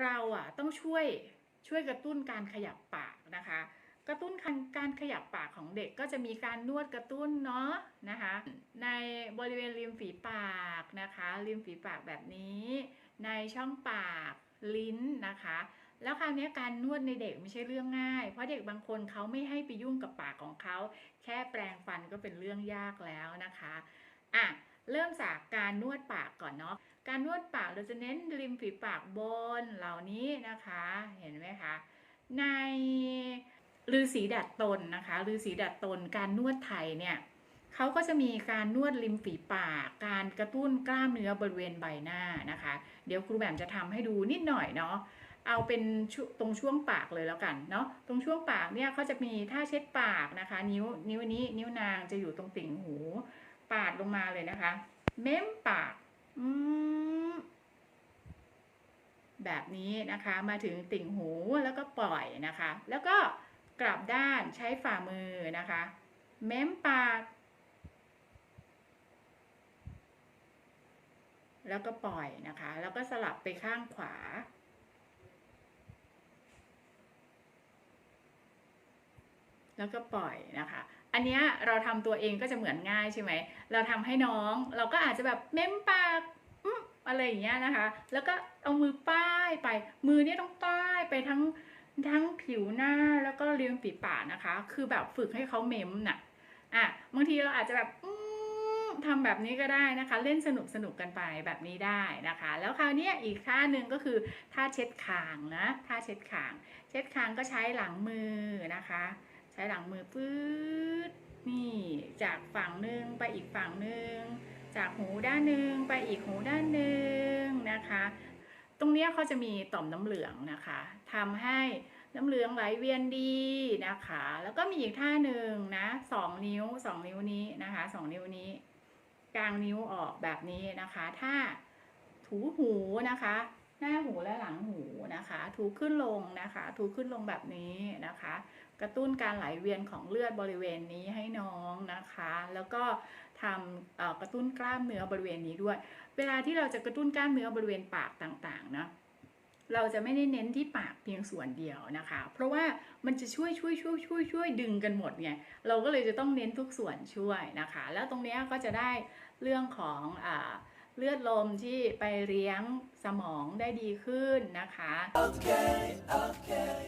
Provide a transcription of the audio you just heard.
เราอะต้องช่วยช่วยกระตุ้นการขยับปากนะคะ กระตุ้นการการขยับปากของเด็กก็จะมีการนวดกระตุ้นเนาะนะคะ ในบริเวณริมฝีปากนะคะ ริมฝีปากแบบนี้ ในช่องปากลิ้นนะคะ แล้วคราวนี้การนวดในเด็กไม่ใช่เรื่องง่าย เพราะเด็กบางคนเขาไม่ให้ไปยุ่งกับปากของเขา แค่แปรงฟันก็เป็นเรื่องยากแล้วนะคะ อะเริ่มจากการนวดปากก่อนเนาะ การนวดปากเราจะเน้นริมฝีปากบนเหล่านี้นะคะ เห็นไหมคะ ในฤาษีดัดตนนะคะฤาษีดัดตนการนวดไทยเนี่ยเขาก็จะมีการนวดริมฝีปาก การกระตุ้นกล้ามเนื้อบริเวณใบหน้านะคะ เดี๋ยวครูแหม่มจะทำให้ดูนิดหน่อยเนาะ เอาเป็นตรงช่วงปากเลยแล้วกันเนาะ ตรงช่วงปากเนี่ยเขาจะมีท่าเช็ดปากนะคะ นิ้วนิ้วนี้นิ้วนางจะอยู่ตรงติ่งหู งมาเลยนะคะ เม้มปากแบบนี้นะคะมาถึงติ่งหูแล้วก็ปล่อยนะคะ แล้วก็กลับด้านใช้ฝ่ามือนะคะ เม้มปาก แล้วก็ปล่อยนะคะ แล้วก็สลับไปข้างขวา แล้วก็ปล่อยนะคะ อันเนี้ยเราทำตัวเองก็จะเหมือนง่ายใช่ไหม เราทำให้น้องเราก็อาจจะแบบเม้มปากอืมอะไรอย่างเงี้ยนะคะ แล้วก็เอามือป้ายไป มือเนี่ยต้องป้ายไปทั้งทั้งผิวหน้าแล้วก็เรียงฝีปากนะคะ คือแบบฝึกให้เขาเม้มน่ะ อะ บางทีเราอาจจะแบบอืมทำแบบนี้ก็ได้นะคะ เล่นสนุกสนุกกันไปแบบนี้ได้นะคะ แล้วคราวนี้อีกท่าหนึ่งก็คือท่าเช็ดคางนะ ท่าเช็ดคาง เช็ดคางก็ใช้หลังมือนะคะ ใช้หลังมือปื๊ดนี่จากฝั่งหนึ่งไปอีกฝั่งหนึ่งจากหูด้านหนึ่งไปอีกหูด้านหนึ่งนะคะ ตรงนี้เขาจะมีต่อมน้ำเหลืองนะคะทำให้น้ำเหลืองไหลเวียนดีนะคะ แล้วก็มีอีกท่าหนึ่งนะสองนิ้วสองนิ้วนี้นะคะสองนิ้วนี้ กลางนิ้วออกแบบนี้นะคะ ถ้าถูหูนะคะ หน้าหูและหลังหูนะคะ ถูขึ้นลงนะคะ ถูขึ้นลงแบบนี้นะคะ ระตุ้นการไหลเวียนของเลือดบริเวณนี้ให้น้องนะคะ แล้วก็ทำกระตุ้นกล้ามเนื้อบริเวณนี้ด้วย เวลาที่เราจะกระตุ้นกล้ามเนื้อบริเวณปากต่างๆนะเราจะไม่ได้เน้นที่ปากเพียงส่วนเดียวนะคะ เพราะว่ามันจะช่วยช่วยช่วยช่วยช่วยดึงกันหมดไง เราก็เลยจะต้องเน้นทุกส่วนช่วยนะคะ แล้วตรงนี้ก็จะได้เรื่องของอเลือดลมที่ไปเลี้ยงสมองได้ดีขึ้นนะคะ okay, okay.